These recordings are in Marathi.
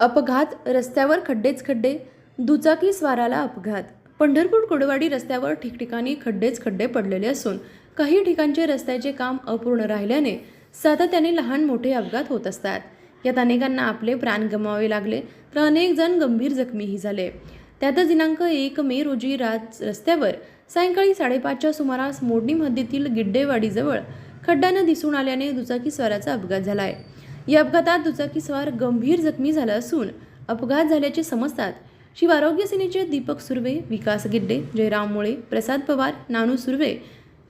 अपघात रस्त्यावर खड्डेच खड्डे दुचाकी स्वाराला अपघात. पंढरपूर कोडवाडी रस्त्यावर ठिकठिकाणी खड्डेच खड्डे पडलेले असून काही ठिकाणचे रस्त्याचे काम अपूर्ण राहिल्याने सातत्याने लहान मोठे अपघात होत असतात. यात अनेकांना आपले प्राण गमावे लागले तर अनेक जण गंभीर जखमीही झाले. त्यातच दिनांक एक मे रोजी राज रस्त्यावर सायंकाळी साडेपाचच्या सुमारास मोडणी हद्दीतील गिड्डेवाडीजवळ खड्ड्यानं दिसून आल्याने दुचाकी स्वाराचा अपघात झाला आहे या अपघातात दुचाकीस्वार गंभीर जखमी झाला असून अपघात झाल्याचे समजतात. शिव आरोग्य सेनेचे दीपक सुर्वे विकास गिड्डे जयराम मुळे प्रसाद पवार नानू सुर्वे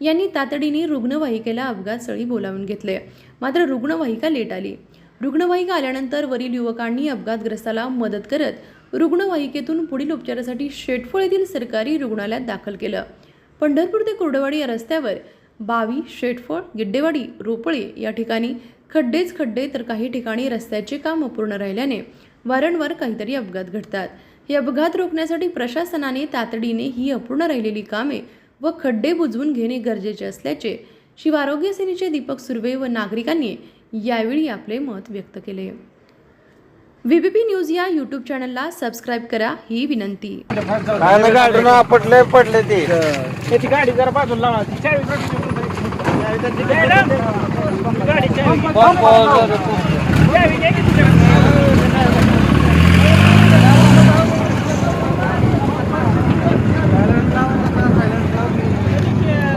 यांनी तातडीने रुग्णवाहिकेला अपघातस्थळी बोलावून घेतले. मात्र रुग्णवाहिका लेट आली. रुग्णवाहिका आल्यानंतर वरील युवकांनी अपघातग्रस्ताला मदत करत रुग्णवाहिकेतून पुढील उपचारासाठी शेटफळ येथील सरकारी रुग्णालयात दाखल केलं. पंढरपूर ते कुर्डवाडी या रस्त्यावर बावी शेटफळ गिड्डेवाडी रोपळे या ठिकाणी खड्डेच खड्डे तर काही ठिकाणी रस्त्याचे काम अपूर्ण राहिल्याने वारंवार काहीतरी अपघात घडतात. हे अपघात रोखण्यासाठी प्रशासनाने तातडीने ही अपूर्ण राहिलेली कामे व खड्डे बुजवून घेणे गरजेचे असल्याचे शिव आरोग्य सेनेचे दीपक सुर्वे व नागरिकांनी यावेळी आपले मत व्यक्त केले. व्हीबीपी न्यूज या यूट्यूब चॅनलला सबस्क्राईब करा ही विनंती. पडले ते. त्याची गाडी जरा बाजूला लावा Bak, bak, bak.